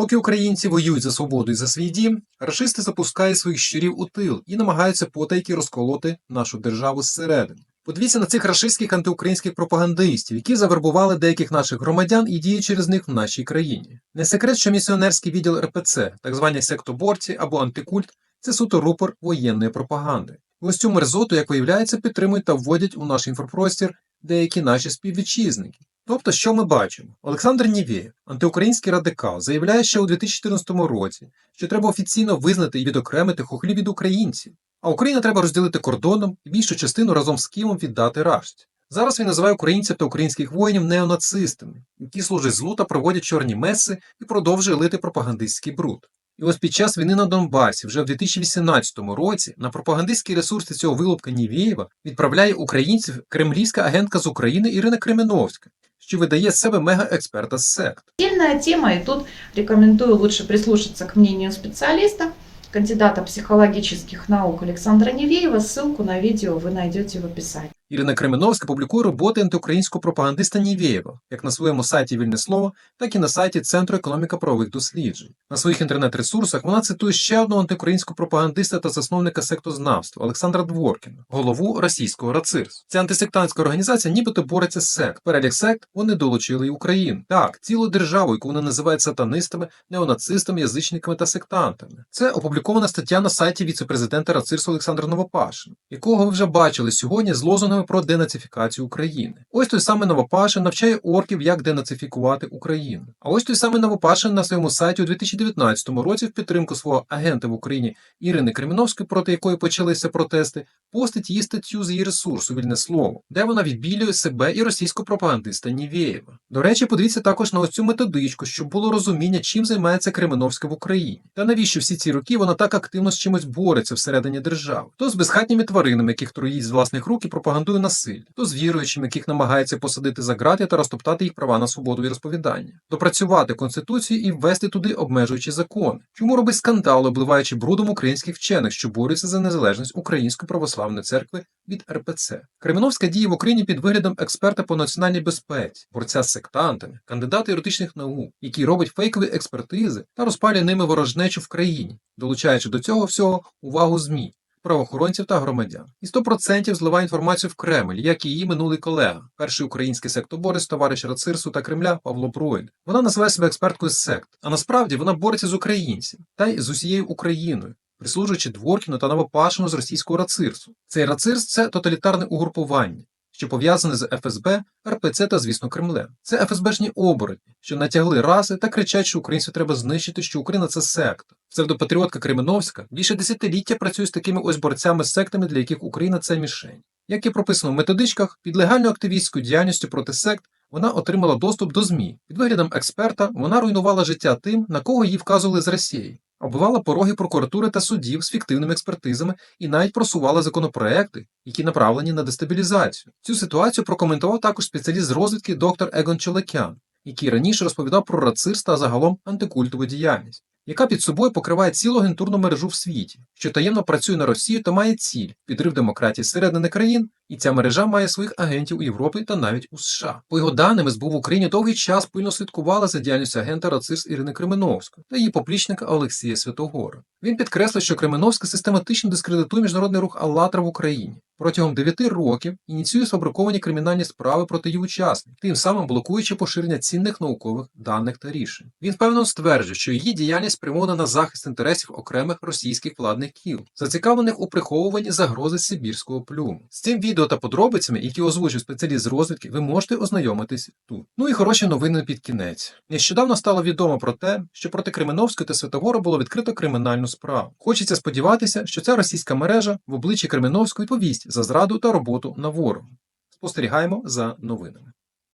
Поки українці воюють за свободу і за свій дім, рашисти запускають своїх щурів у тил і намагаються потайки розколоти нашу державу зсередини. Подивіться на цих рашистських антиукраїнських пропагандистів, які завербували деяких наших громадян і діють через них в нашій країні. Не секрет, що місіонерський відділ РПЦ, так звані сектоборці або антикульт, це суто рупор воєнної пропаганди. Ось цю мерзоту, як виявляється, підтримують та вводять у наш інфопростір деякі наші співвітчизники. Тобто, що ми бачимо? Олександр Нівєєв, антиукраїнський радикал, заявляє ще у 2014 році, що треба офіційно визнати і відокремити хохлів від українців, а Україна треба розділити кордоном і більшу частину разом з Києвом віддати Рашці. Зараз він називає українців та українських воїнів неонацистами, які служать злу та проводять чорні меси і продовжує лити пропагандистський бруд. І ось під час війни на Донбасі, вже в 2018 році, на пропагандистські ресурси цього вилупка Нівєєва відправляє українців кремлівська агентка з України Ірина Кременовська, що видає себе мега-експерта з сект. Отдельная тема, и тут рекомендую лучше прислушаться к мнению спеціаліста, кандидата психологических наук Александра Невеева. Ссылку на видео вы найдете в описании. Ірина Кременовська публікує роботи антиукраїнського пропагандиста Нівєєва як на своєму сайті Вільне Слово, так і на сайті Центру економіка правових досліджень. На своїх інтернет-ресурсах вона цитує ще одного антиукраїнського пропагандиста та засновника сектознавства Олександра Дворкіна, голову російського РАЦИРС. Ця антисектантська організація нібито бореться з сект. Перелік сект вони долучили і Україну. Так, цілу державу, яку вони називають сатанистами, неонацистами, язичниками та сектантами. Це опублікована стаття на сайті віцепрезидента РАЦИРСу Олександра Новопашина, якого ви вже бачили сьогодні з лозунгами про денацифікацію України. Ось той самий Новопашин навчає орків, як денацифікувати Україну. А ось той самий Новопашин на своєму сайті у 2019 році в підтримку свого агента в Україні Ірини Креміновської, проти якої почалися протести, постить її статтю з її ресурсу Вільне слово, де вона відбілює себе і російського пропагандиста Нівєєва. До речі, подивіться також на ось цю методичку, щоб було розуміння, чим займається Кременовська в Україні. Та навіщо всі ці роки вона так активно з чимось бореться всередині держави, то з безхатніми тваринами, яких труїть з власних рук і пропагандує насилля, то з віруючими, яких намагається посадити за грати та розтоптати їх права на свободу і розповідання, допрацювати конституцію і ввести туди обмежуючі закони. Чому робить скандал, обливаючи брудом українських вчених, що борються за незалежність Української православної церкви від РПЦ? Кременовська діє в Україні під виглядом експерта по національній безпеці, борця з сектантами, кандидата юридичних наук, який робить фейкові експертизи та розпалює ними ворожнечу в країні, долучаючи до цього всього увагу ЗМІ. Правоохоронців та громадян і 100% зливає інформацію в Кремль, як і її минулий колега, перший український сектоборець, товариш Рацирсу та Кремля Павло Бройд. Вона називає себе експерткою з сект, а насправді вона бореться з українцями та й з усією Україною, прислужуючи Дворкіну та Новопашину з російського рацирсу. Цей рацирс це тоталітарне угрупування. Що пов'язане з ФСБ, РПЦ та, звісно, Кремлем. Це ФСБшні оборотні, що натягли раси та кричать, що українців треба знищити, що Україна це секта. Псевдопатріотка Кременовська більше десятиліття працює з такими ось борцями з сектами, для яких Україна це мішень. Як і прописано в методичках, під легальну активістською діяльністю проти сект вона отримала доступ до ЗМІ. Під виглядом експерта вона руйнувала життя тим, на кого її вказували з Росії. Оббивала пороги прокуратури та судів з фіктивними експертизами і навіть просувала законопроекти, які направлені на дестабілізацію. Цю ситуацію прокоментував також спеціаліст з розвідки доктор Егон Чолекян, який раніше розповідав про рацирс та загалом антикультову діяльність, яка під собою покриває цілу агентурну мережу в світі, що таємно працює на Росію та має ціль підрив демократії зсередини країн, і ця мережа має своїх агентів у Європі та навіть у США. По його даним, СБУ в Україні довгий час пильно слідкувала за діяльністю агента Рацирс Ірини Кременовської та її поплічника Олексія Святогора. Він підкреслив, що Кременовська систематично дискредитує міжнародний рух «АЛЛАТРА» в Україні. Протягом 9 років ініціює сфабриковані кримінальні справи проти її учасників, тим самим блокуючи поширення цінних наукових даних та рішень. Він впевнено стверджує, що її діяльність спрямована на захист інтересів окремих російських владних кіл, зацікавлених у приховуванні загрози Сибірського плюму. З цим відео та подробицями, які озвучив спеціаліст з розвідки, ви можете ознайомитись тут. Ну і хороші новини під кінець. Нещодавно стало відомо про те, що проти Кременовської та Святогору було відкрито кримінальну справу. Хочеться сподіватися, що ця російська мережа в обличчі Кременовської повість за зраду та роботу на ворогу. Спостерігаємо за новинами.